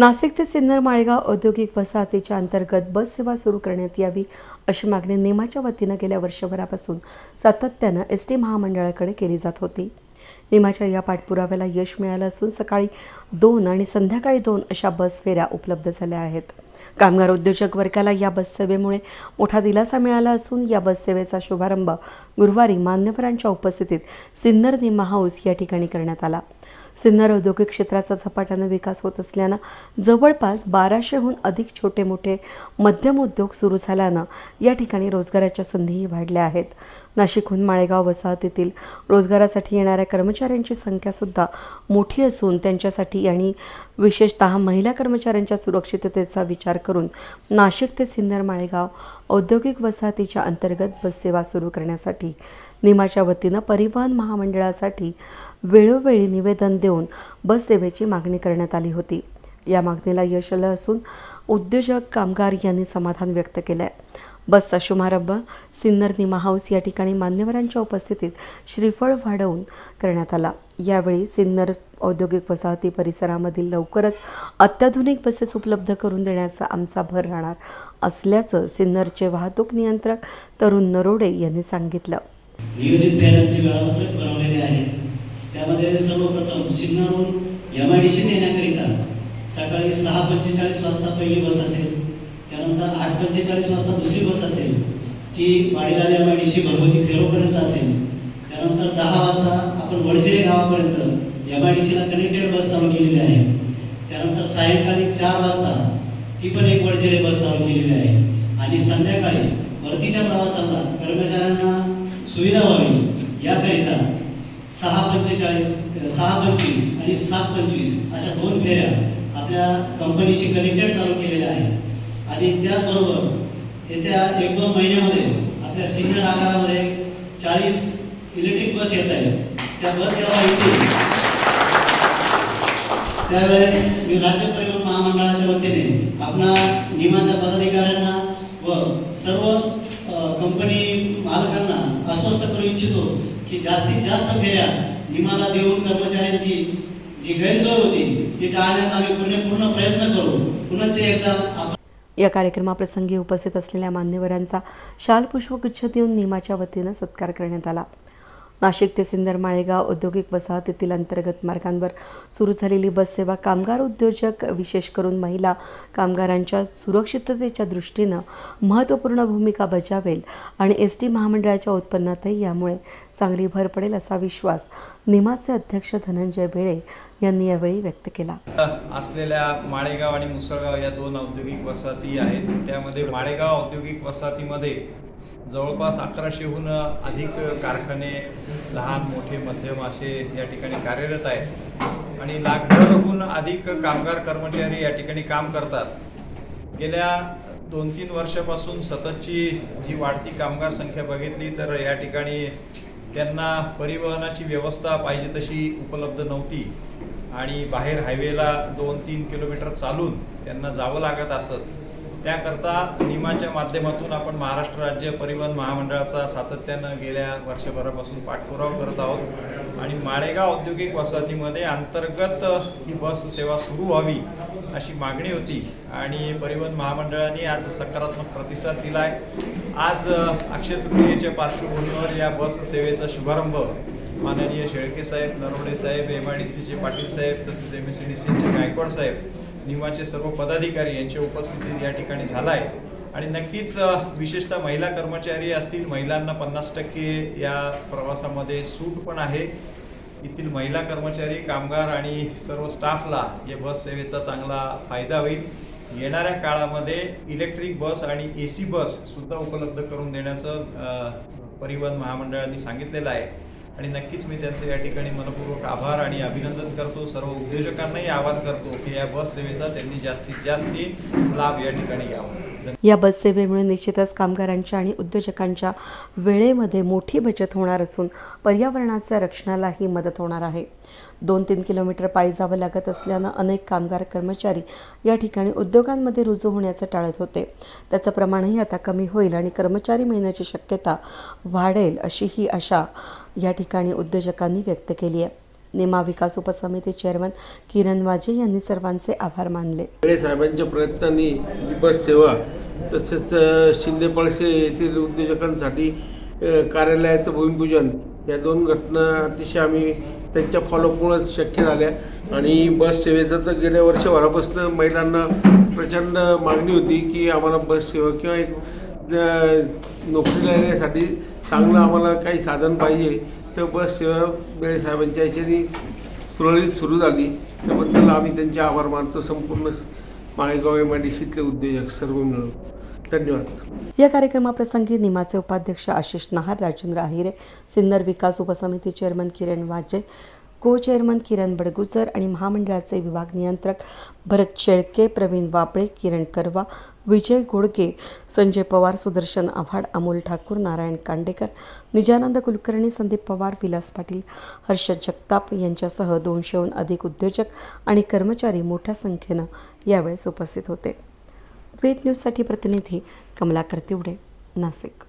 नाशिक ते सिन्नर माळेगाव औद्योगिक वसाहतीच्या अंतर्गत बस सेवा सुरू करण्यात यावी अशी मागणी निमाच्या वतीनं गेल्या वर्षभरापासून सातत्यानं एस टी महामंडळाकडे केली जात होती. निमाच्या या पाठपुराव्याला यश मिळालं असून सकाळी दोन आणि संध्याकाळी दोन अशा बस फेऱ्या उपलब्ध झाल्या आहेत. कामगार उद्योजक वर्गाला या बस सेवेमुळे मोठा दिलासा मिळाला असून या बस सेवेचा शुभारंभ गुरुवारी मान्यवरांच्या उपस्थितीत सिन्नर निमा हाऊस या ठिकाणी करण्यात आला. सिन्नर औद्योगिक क्षेत्राचा झपाट्यानं विकास होत असल्यानं जवळपास बाराशेहून अधिक छोटे मोठे मध्यम उद्योग सुरू झाल्यानं या ठिकाणी रोजगाराच्या संधीही वाढल्या आहेत. नाशिकहून माळेगाव वसाहतीतील रोजगारासाठी येणाऱ्या कर्मचाऱ्यांची संख्यासुद्धा मोठी असून त्यांच्यासाठी आणि विशेषतः महिला कर्मचाऱ्यांच्या सुरक्षिततेचा विचार करून नाशिक ते सिन्नर माळेगाव औद्योगिक वसाहतीच्या अंतर्गत बससेवा सुरू करण्यासाठी निमाच्या वतीनं परिवहन महामंडळासाठी वेळोवेळी निवेदन देऊन बससेवेची मागणी करण्यात आली होती. या मागणीला यश आलं असून उद्योजक कामगार यांनी समाधान व्यक्त केलं आहे बसचा शुभारंभ सिन्नर निमा हाऊस या ठिकाणी मान्यवरांच्या उपस्थितीत श्रीफळ वाढवून करण्यात आला. यावेळी सिन्नर औद्योगिक वसाहती परिसरामधील लवकरच अत्याधुनिक बसेस उपलब्ध करून देण्याचा आमचा भर राहणार असल्याचं सिन्नरचे वाहतूक नियंत्रक तरुण नरोडे यांनी सांगितलं. नियोजित फेऱ्यांचे वेळापत्रक बनवलेले आहे. त्यामध्ये सर्वप्रथम सिन्नरहून एम आय डी सी नेण्याकरिता सकाळी सहा पंचेचाळीस वाजता पहिली बस असेल. त्यानंतर आठ पंचेचाळीस वाजता दुसरी बस असेल. ती Wadilal M I D C Bhagwati फेरोपर्यंत असेल. त्यानंतर दहा वाजता आपण वडजिरे गावापर्यंत एम आय डी सीला कनेक्टेड बस चालू केलेली आहे. त्यानंतर सायंकाळी चार वाजता ती पण एक वडजिरे बस चालू केलेली आहे. आणि संध्याकाळी परतीच्या प्रवासाला कर्मचाऱ्यांना सुविधा व्हावी याकरिता सहा पंचेचाळीस सहा पंचवीस आणि सात पंचवीस अशा दोन फेऱ्या आपल्या कंपनीशी कनेक्टेड चालू केलेल्या आहेत. आणि त्याचबरोबर येत्या एक दोन महिन्यामध्ये आपल्या सिग्नल आकारामध्ये चाळीस इलेक्ट्रिक बस येत आहेत. त्या बस जेव्हा येतील त्यावेळेस मी राज्य परिवहन महामंडळाच्या वतीने आपणा निमाच्या पदाधिकाऱ्यांना व सर्व कंपनी मालकांना अस्वस्थ करू इच्छितो की जास्तीत जास्त फेऱ्या निमाला देऊन कर्मचाऱ्यांची जी गैरसोय होती ती टाळण्याचा आम्ही पूर्णपूर्ण प्रयत्न करू. पुनश्च एकदा आपण या कार्यक्रमाप्रसंगी उपस्थित असलेल्या मान्यवरांचा शालपुष्पगुच्छ देऊन नियमाच्या वतीनं सत्कार करण्यात आला. नाशिक ते सिन्नर माळेगाव औद्योगिक वसाहतीतील अंतर्गत मार्गांवर सुरू झालेली बससेवा कामगार उद्योजक विशेष करून महिला कामगारांच्या सुरक्षिततेच्या दृष्टीनं महत्त्वपूर्ण भूमिका बजावेल आणि एस टी महामंडळाच्या उत्पन्नातही यामुळे चांगली भर पडेल असा विश्वास निमाचे अध्यक्ष धनंजय बेळे यांनी यावेळी व्यक्त केला. असलेल्या माळेगाव आणि मुसळगाव या दोन औद्योगिक वसाहती आहेत. त्यामध्ये माळेगाव औद्योगिक वसाहतीमध्ये जवळपास अकराशेहून अधिक कारखाने लहान मोठे मध्यम असे या ठिकाणी कार्यरत आहेत. आणि लाखभरहून अधिक कामगार कर्मचारी या ठिकाणी काम करतात. गेल्या दोन तीन वर्षापासून सततची जी वाढती कामगार संख्या बघितली तर या ठिकाणी त्यांना परिवहनाची व्यवस्था पाहिजे तशी उपलब्ध नव्हती. आणि बाहेर हायवेला दोन तीन किलोमीटर चालून त्यांना जावं लागत असत. त्याकरता निमाच्या माध्यमातून आपण महाराष्ट्र राज्य परिवहन महामंडळाचा सातत्यानं गेल्या वर्षभरापासून पाठपुरावा करत आहोत. आणि माळेगाव औद्योगिक वसाहतीमध्ये अंतर्गत ही बस सेवा सुरू व्हावी अशी मागणी होती. आणि परिवहन महामंडळाने आज सकारात्मक प्रतिसाद दिला आहे आज अक्षय तृतीयेच्या पार्श्वभूमीवर या बस सेवेचा शुभारंभ माननीय शेळके साहेब नरवडे साहेब एम आय डी सीचे पाटील साहेब तसेच एम एस सी डी सीचे गायकवाड साहेब निमाचे सर्व पदाधिकारी यांच्या उपस्थितीत या ठिकाणी झाला आहे आणि नक्कीच विशेषतः महिला कर्मचारी असतील महिलांना पन्नास टक्के या प्रवासामध्ये सूट पण आहे. येथील महिला कर्मचारी कामगार आणि सर्व स्टाफला या बस सेवेचा चांगला फायदा होईल. येणाऱ्या काळामध्ये इलेक्ट्रिक बस आणि ए सी बस सुद्धा उपलब्ध करून देण्याचं परिवहन महामंडळाने सांगितलेलं आहे. आणि नक्कीच मी त्यांचं या ठिकाणी मनपूर्वक आभार आणि अभिनंदन करतो. सर्व उद्योजकांनाही आवाहन करतो की या बस सेवेचा त्यांनी जास्तीत जास्त लाभ या ठिकाणी घ्यावा. या बस सेवेमुळे निश्चितच कामगारांच्या आणि उद्योजकांच्या वेळेमध्ये मोठी बचत होणार असून पर्यावरणाच्या रक्षणालाही मदत होणार आहे. दोन तीन किलोमीटर पायी जावं लागत असल्यानं अनेक कामगार कर्मचारी या ठिकाणी उद्योगांमध्ये रुजू होण्याचं टाळत होते. त्याचं प्रमाणही आता कमी होईल आणि कर्मचारी मिळण्याची शक्यता वाढेल अशी ही आशा या ठिकाणी उद्योजकांनी व्यक्त केली आहे. निमा विकास उपसमिती चेअरमन किरण वाजे यांनी सर्वांचे आभार मानले. साहेबांच्या प्रयत्नांनी ही बस सेवा तसेच शिंदे पळसे येथील उद्योजकांसाठी कार्यालयाचं भूमिपूजन या दोन घटना अतिशय आम्ही त्यांच्या फॉलोअपमुळेच शक्य झाल्या. आणि बस सेवेचं तर गेल्या वर्षभरापासून महिलांना प्रचंड मागणी होती की आम्हाला बस सेवा किंवा एक नोकरीला येण्यासाठी चांगलं आम्हाला काही साधन पाहिजे तर बस सेवा बेळे साहेबांच्या याच्याने सुरळीत सुरू झाली. त्याबद्दल आम्ही त्यांचे आभार मानतो. संपूर्ण माळेगाव एम आय डी सीतले उद्योजक सर्व मिळून. धन्यवाद. या कार्यक्रमाप्रसंगी निमाचे उपाध्यक्ष आशिष नहार राजेंद्र आहिरे सिन्नर विकास उपसमिती चेअरमन किरण वाजे को चेअरमन किरण बडगुजर आणि महामंडळाचे विभाग नियंत्रक भरत शेळके प्रवीण वापळे किरण करवा विजय घोडके संजय पवार सुदर्शन आव्हाड अमोल ठाकूर नारायण कांडेकर निजानंद कुलकर्णी संदीप पवार विलास पाटील हर्षद जगताप यांच्यासह दोनशेहून अधिक उद्योजक आणि कर्मचारी मोठ्या संख्येनं यावेळेस उपस्थित होते. वेद न्यूजसाठी प्रतिनिधी कमलाकर तिवडे नाशिक